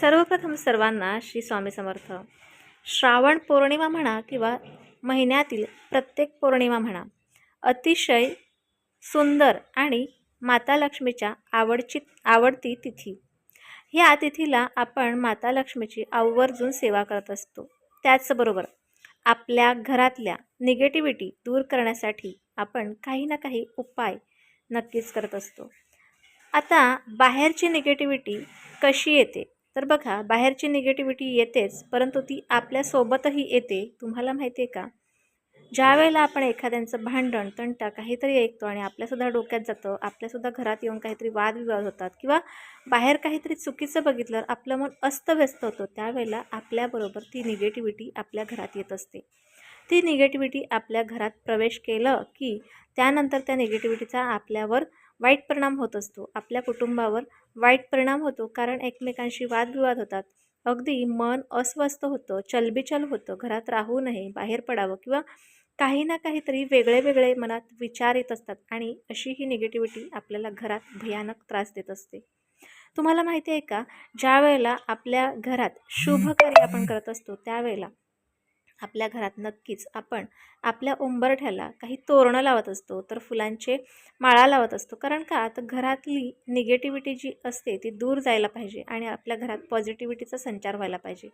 सर्वप्रथम सर्वांना श्री स्वामी समर्थ. श्रावण पौर्णिमा म्हणा किंवा महिन्यातील प्रत्येक पौर्णिमा म्हणा अतिशय सुंदर आणि माता लक्ष्मीच्या आवडची आवडती तिथी. ह्या तिथीला आपण माता लक्ष्मीची आवर्जून सेवा करत असतो. त्याचबरोबर आपल्या घरातल्या निगेटिव्हिटी दूर करण्यासाठी आपण काही ना काही उपाय नक्कीच करत असतो. आता बाहेरची निगेटिव्हिटी कशी येते? तर बघा बाहेरची निगेटिव्हिटी येतेच परंतु ती आपल्यासोबतही येते. तुम्हाला माहिती आहे का? ज्या वेळेला आपण एखाद्यांचं भांडण तंटा काहीतरी ऐकतो आणि आपल्यासुद्धा डोक्यात जातं आपल्यासुद्धा घरात येऊन काहीतरी वादविवाद होतात किंवा बाहेर काहीतरी चुकीचं बघितलं आपलं मन अस्तव्यस्त होतं त्यावेळेला आपल्याबरोबर ती निगेटिव्हिटी आपल्या घरात येत असते. ती निगेटिव्हिटी आपल्या घरात प्रवेश केलं की त्यानंतर त्या निगेटिव्हिटीचा आपल्यावर वाईट परिणाम होत असतो. आपल्या कुटुंबावर वाईट परिणाम होतो कारण एकमेकांशी वादविवाद होतात. अगदी मन अस्वस्थ होतं चलबिचल होतं घरात राहू नये बाहेर पडावं किंवा काही ना काहीतरी वेगळे वेगळे मनात विचार येत असतात आणि अशी ही निगेटिव्हिटी आपल्याला घरात भयानक त्रास देत असते. तुम्हाला माहिती आहे का? ज्या वेळेला आपल्या घरात शुभ कार्य आपण करत असतो त्यावेळेला आपल्या घरात नक्कीच आपण आपल्या उंबरठ्याला काही तोरणं लावत असतो तर फुलांचे माळा लावत असतो. कारण का? तर घरातली निगेटिव्हिटी जी असते ती दूर जायला पाहिजे आणि आपल्या घरात पॉझिटिव्हिटीचा संचार व्हायला पाहिजे.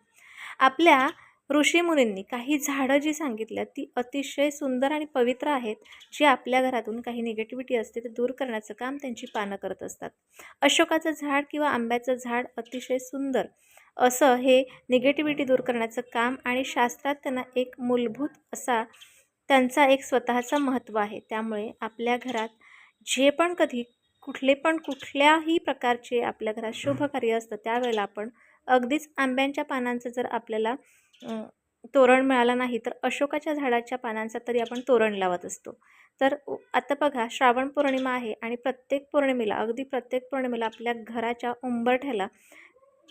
आपल्या ऋषीमुनींनी काही झाडं जी सांगितल्या ती अतिशय सुंदर आणि पवित्र आहेत. जी आपल्या घरातून काही निगेटिव्हिटी असते ते दूर करण्याचं काम त्यांची पानं करत असतात. अशोकाचं झाड किंवा आंब्याचं झाड अतिशय सुंदर असं हे निगेटिव्हिटी दूर करण्याचं काम आणि शास्त्रात त्यांना एक मूलभूत असा त्यांचा एक स्वतःचा महत्त्व आहे. त्यामुळे आपल्या घरात जे पण कधी कुठले पण कुठल्याही प्रकारचे आपल्या घरात शुभ कार्य असतं त्यावेळेला आपण अगदीच आंब्यांच्या पानांचं जर आपल्याला तोरण मिळालं नाही तर अशोकाच्या झाडाच्या पानांचा तरी आपण तोरण लावत असतो. तर आता बघा श्रावण पौर्णिमा आहे आणि प्रत्येक पौर्णिमेला अगदी प्रत्येक पौर्णिमेला आपल्या घराच्या उंबरठ्याला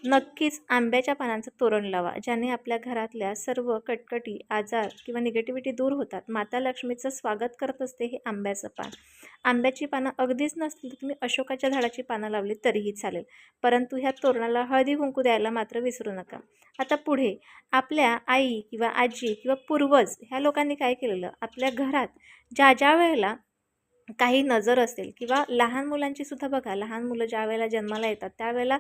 नक्कीच आंब्याच्या पानांचं तोरण लावा ज्याने आपल्या घरातल्या सर्व कटकटी आजार किंवा निगेटिव्हिटी दूर होतात. माता लक्ष्मीचं स्वागत करत असते हे आंब्याचं पान. आंब्याची पानं अगदीच नसतील तर तुम्ही अशोकाच्या झाडाची पानं लावली तरीही चालेल. परंतु ह्या तोरणाला हळदी कुंकू द्यायला मात्र विसरू नका. आता पुढे आपल्या आई किंवा आजी किंवा पूर्वज ह्या लोकांनी काय केलेलं? आपल्या घरात ज्या ज्या वेळेला काही नजर असेल किंवा लहान मुलांची सुद्धा बघा लहान मुलं ज्या वेळेला जन्माला येतात त्यावेळेला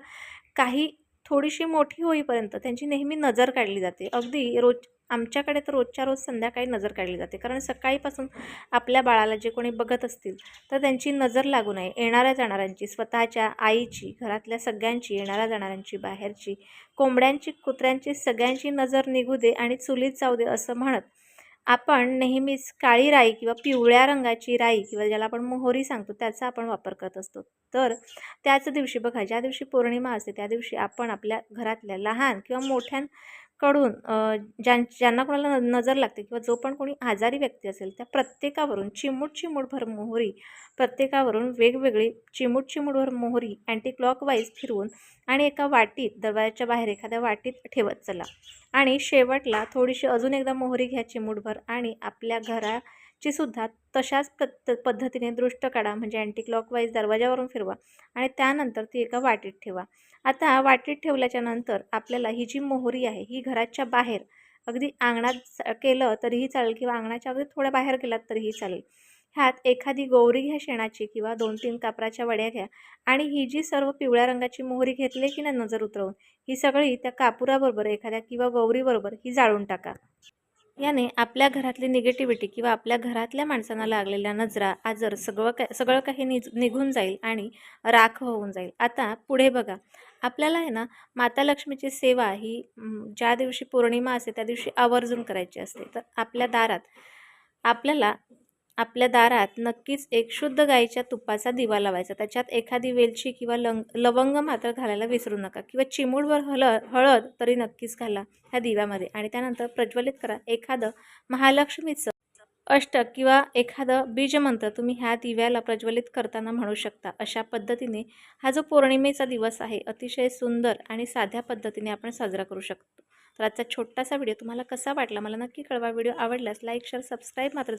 काही थोडीशी मोठी होईपर्यंत त्यांची नेहमी नजर काढली जाते. अगदी रोज आमच्याकडे तर रोजच्या रोज संध्याकाळी नजर काढली जाते. कारण सकाळीपासून आपल्या बाळाला जे कोणी बघत असतील तर त्यांची नजर लागू नये. येणाऱ्या जाणाऱ्यांची स्वतःच्या आईची घरातल्या सगळ्यांची येणाऱ्या जाणाऱ्यांची बाहेरची कोंबड्यांची कुत्र्यांची सगळ्यांची नजर निघू दे आणि चुलीत जाऊ दे असं म्हणत आपण नेहमीच काळी राई किंवा पिवळ्या रंगाची राई किंवा ज्याला आपण मोहरी सांगतो त्याचा आपण वापर करत असतो. तर त्याच दिवशी बघा ज्या दिवशी पौर्णिमा असते त्या दिवशी आपण आपल्या घरातल्या लहान किंवा मोठ्या कडून ज्यां ज्यांना कोणाला न- नजर लागते किंवा जो पण कोणी आजारी व्यक्ती असेल त्या प्रत्येकावरून चिमूट चिमूटभर मोहरी प्रत्येकावरून वेगवेगळी चिमूट चिमूटभर मोहरी अँटी क्लॉकवाईज फिरवून आणि एका वाटीत दरवाजाच्या बाहेर एखाद्या वाटीत ठेवत चला. आणि शेवटला थोडीशी अजून एकदा मोहरी घ्या चिमूटभर आणि आपल्या घराची सुद्धा तशाच पद्ध पद्धतीने दृष्ट काढा म्हणजे अँटी क्लॉकवाईज दरवाजावरून फिरवा आणि त्यानंतर ती एका वाटीत ठेवा. आता वाटीत ठेवल्याच्या नंतर आपल्याला ही जी मोहरी आहे ही घराच्या बाहेर अगदी अंगणात केलं तरीही चालेल किंवा अंगणाच्या अगदी थोड्या बाहेर गेलात तरीही चालेल. ह्यात एखादी गौरी घ्या शेणाची किंवा दोन तीन कापराच्या वड्या घ्या आणि ही जी सर्व पिवळ्या रंगाची मोहरी घेतली की नाही नजर उतरवून ही सगळी त्या कापुराबरोबर एखाद्या किंवा गौरीबरोबर ही जाळून टाका. याने आपल्या घरातली निगेटिव्हिटी किंवा आपल्या घरातल्या माणसांना लागलेल्या नजरा आजर सगळं काय सगळं काही निज निघून जाईल आणि राख होऊन जाईल. आता पुढे बघा. आपल्याला आहे ना माता लक्ष्मीची सेवा ही ज्या दिवशी पौर्णिमा असते त्या दिवशी आवर्जून करायची असते. तर आपल्या दारात आपल्याला आपल्या दारात नक्कीच एक शुद्ध गाईच्या तुपाचा दिवा लावायचा. त्याच्यात एखादी वेलची किंवा लंग लवंग मात्र घालायला विसरू नका किंवा चिमूडवर हल हळद तरी नक्कीच घाला ह्या दिव्यामध्ये. आणि त्यानंतर प्रज्वलित करा एखादं महालक्ष्मीचं अष्टक किंवा एखादं बीजमंत्र तुम्ही ह्या दिव्याला प्रज्वलित करताना म्हणू शकता. अशा पद्धतीने हा जो पौर्णिमेचा दिवस आहे अतिशय सुंदर आणि साध्या पद्धतीने आपण साजरा करू शकतो. तर आजचा छोटासा व्हिडिओ तुम्हाला कसा वाटला मला नक्की कळवा. व्हिडिओ आवडल्यास लाईक शेअर सबस्क्राईब मात्र